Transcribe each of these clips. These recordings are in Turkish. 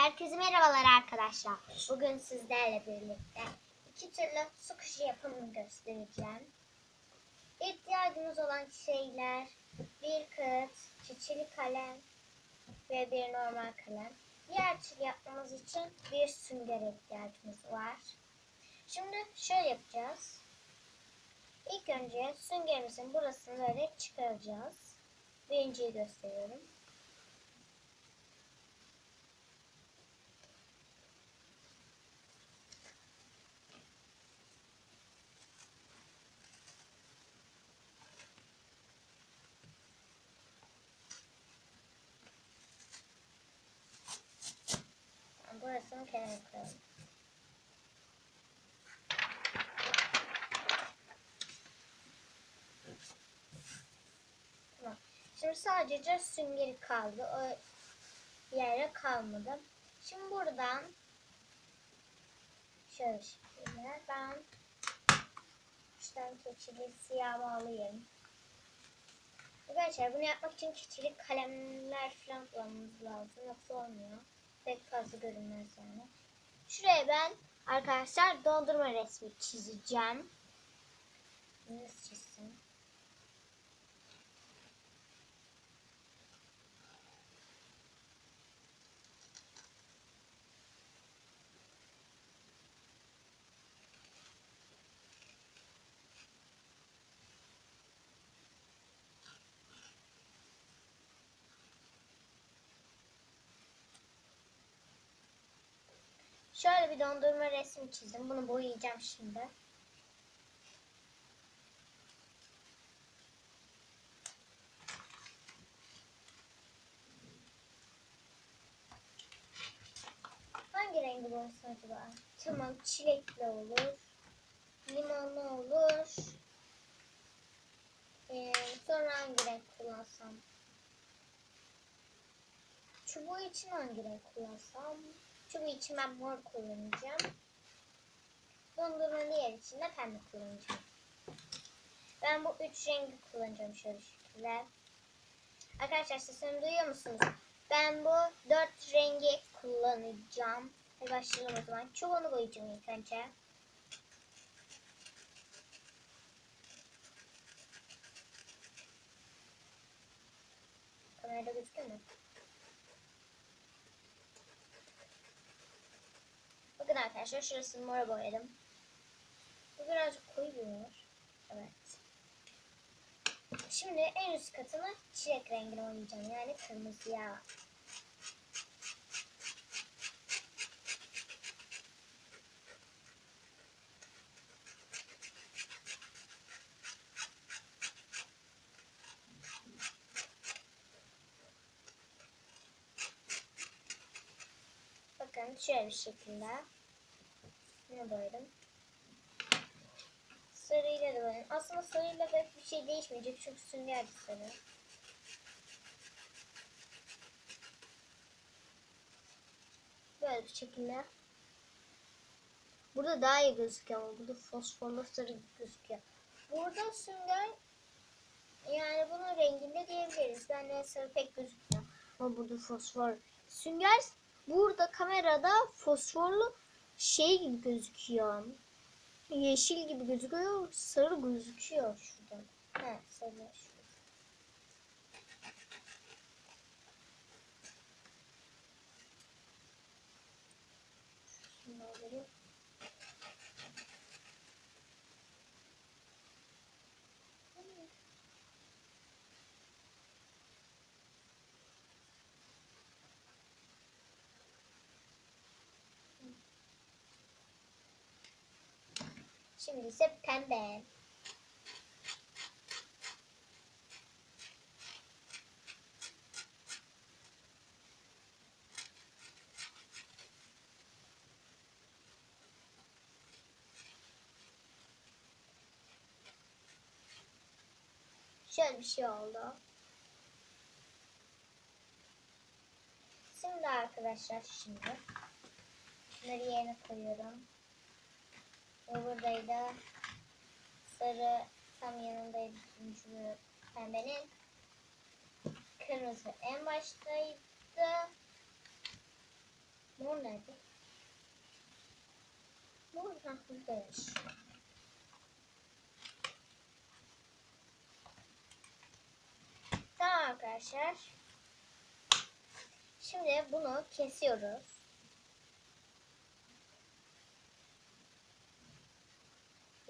Herkese merhabalar arkadaşlar. Bugün sizlerle birlikte iki türlü su kuşu yapımını göstereceğim. İhtiyacımız olan şeyler bir kağıt, çiçili kalem ve bir normal kalem. Diğer türlü yapmamız için bir sünger ihtiyacımız var. Şimdi şöyle yapacağız. İlk önce süngerimizin burasını böyle çıkaracağız. Birinciyi gösteriyorum. Burasını kenara koyalım. Tamam. Şimdi sadece süngeri kaldı. O yere kalmadı. Şimdi buradan şöyle şekilde ben şuradan keçili siyahımı alayım. Arkadaşlar bunu yapmak için keçili kalemler falan kullanmamız lazım. Yoksa olmuyor. Pek fazla görünmez yani. Şuraya ben arkadaşlar dondurma resmi çizeceğim. Nasıl çizsem? Şöyle bir dondurma resmi çizdim. Bunu boyayacağım şimdi. Hangi rengi boyasın acaba? Tamam çilekli olur. Limonlu olur. Ee, sonra hangi renk kullansam? Çubuğu için hangi renk kullansam? Çubuğu için ben mor kullanacağım. Dondurma diğer için de pembe kullanacağım. Ben bu üç rengi kullanacağım şöyle şekilde. Arkadaşlar sesimi duyuyor musunuz? Ben bu dört rengi kullanacağım. Hadi başlayalım o zaman. Çubuğunu boyayacağım ilk önce. Kamerada gözüküyor mu? Bakın arkadaşlar şurasını mora boyadım. Bu birazcık koyu görünüyor. Evet. Şimdi en üst katını çilek rengine oynayacağım. Yani kırmızıya. Bakın şöyle bir şekilde. Ne boyadım? Sarıyla da. Aslında sarıyla pek bir şey değişmeyecek çünkü sünger de sarı. Böyle bir şekilde. Burada daha iyi gözüküyor ama burada fosforlu sarı gözüküyor. Burada sünger yani bunun renginde diyebiliriz. Ben sarı pek gözükmüyor. Ama burada fosfor. Sünger burada kamerada fosforlu şey gibi gözüküyor. Yeşil gibi gözüküyor. Sarı gözüküyor şurada. Evet sarı şurada. Şunu alayım. Şimdi ise pembe. Şöyle bir şey oldu. Şimdi arkadaşlar şimdi bunları yerine koyuyorum. O buradaydı. Sarı tam yanındaydı. Üçüncü pembenin. Kırmızı en baştaydı. Mor nerede? Mor ha buradaymış. Tamam arkadaşlar. Şimdi bunu kesiyoruz.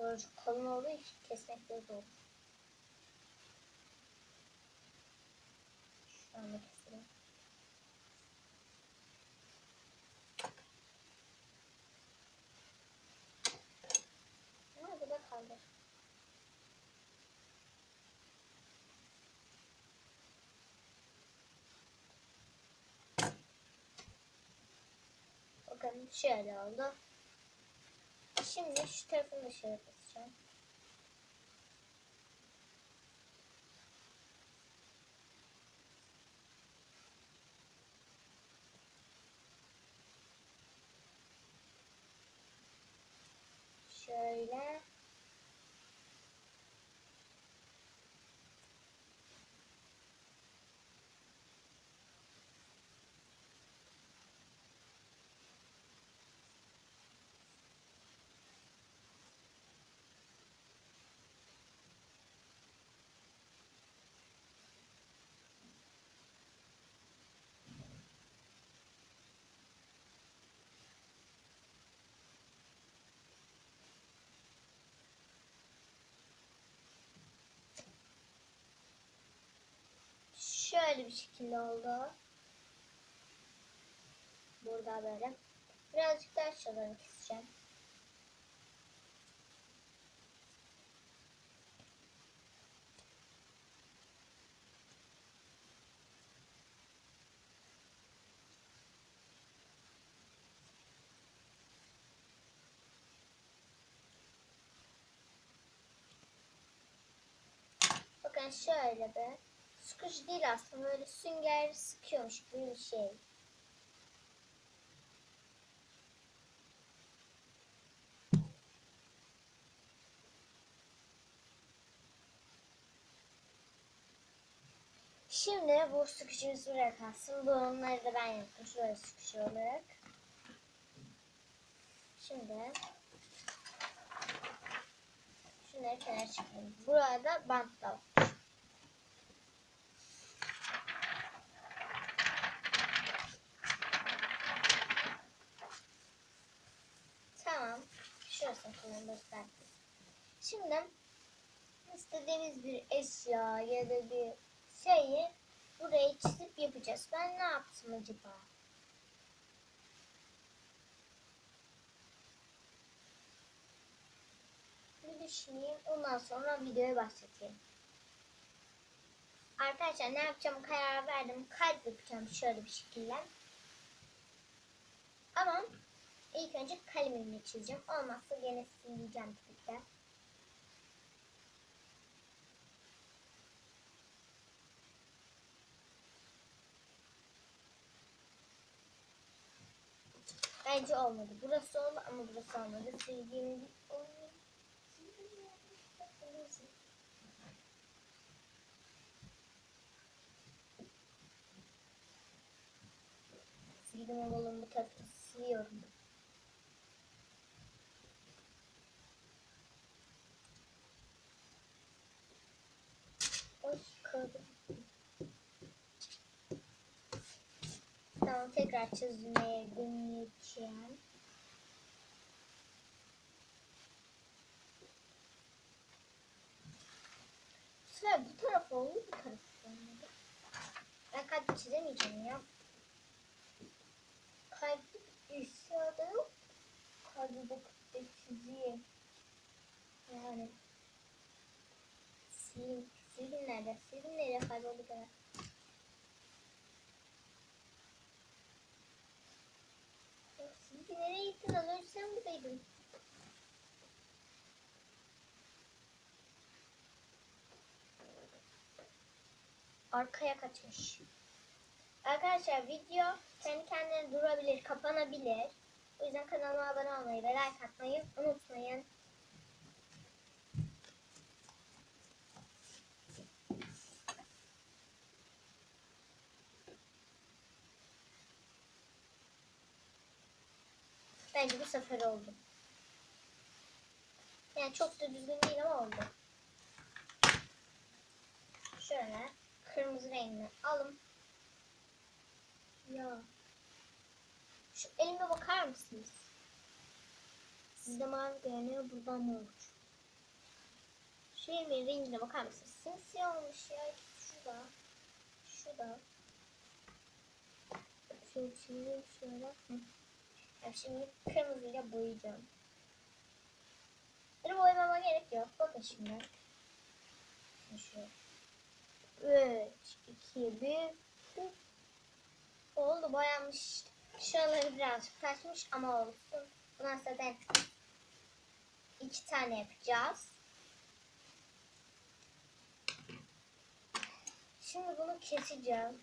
Böyle kalın olduğu için kesmek de zor. Şu anda keselim. Da kaldı. Bakın şöyle oldu. Şimdi şu tarafını şöyle basacağım. Şöyle. Şöyle bir şekilde oldu. Burada böyle. Birazcık daha aşağıdan keseceğim. Bakın şöyle bir. Sıkıcı değil aslında. Böyle sünger sıkıyormuş gibi bir şey. Şimdi bu sıkıcımız buraya kalsın. Bunları da ben yaptım. Şöyle sıkıcı olarak. Şimdi şunları kenara çıkarayım. Burada bant da var. Tamam. Zaten. Şimdi istediğimiz bir eşya ya da bir şeyi buraya çizip yapacağız. Ben ne yaptım acaba? Bir düşüneyim. Ondan sonra videoya başlatayım. Arkadaşlar ne yapacağım karar verdim. Kalp yapacağım şöyle bir şekilde. İlk önce kalemimle çizeceğim. Olmazsa gene sileceğim tabii. Bence olmadı. Burası oldu ama burası olmadı. Sildiğim Sildim oğlum bu tarafı siliyorum. Tekrar çizmeye deneyeceğim. Bu sefer bu taraf oldu bu taraf olmadı. Ben kalp çizemeyeceğim ya. Kalp aşağıda yok. Kalbi bakıp da çizeyim. Yani. Silin. Silin nerede? Silin nerede kayboldu gene? Gittin? Az sen buradaydın. Arkaya kaçmış. Arkadaşlar video kendi kendine durabilir, kapanabilir. O yüzden kanalıma abone olmayı ve like atmayı unutmayın. Bence bu sefer oldu. Yani çok da düzgün değil ama oldu. Şöyle kırmızı rengini alın. Ya. Şu elime bakar mısınız? Sizde mavi görünüyor. Buradan ne olur? Şu elimin rengine bakar mısınız? Simsiyah olmuş ya. Şurada. Şurada. Şöyle şimdi şöyle. Hı. Ya şimdi kırmızıyla boyayacağım. Benim boyamama gerek yok. Bakın. Şimdi şu. 3, 2, 1. Oldu boyanmış. Şuraları birazcık kaçmış ama olsun. Bundan zaten iki tane yapacağız. Şimdi bunu keseceğim.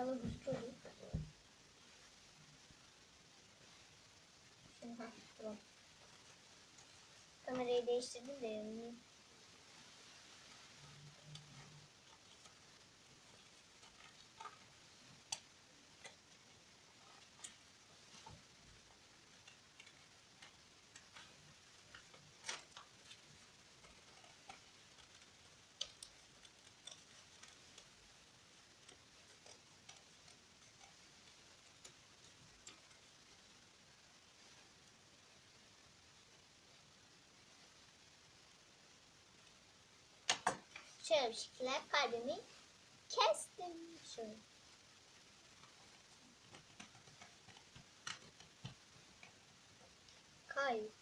İnşallah güçlü olur. Şimdi ha, tamam. Kamerayı değiştirdim de yanayım. Şekilde kalbimi kestim. Şöyle. Kalp.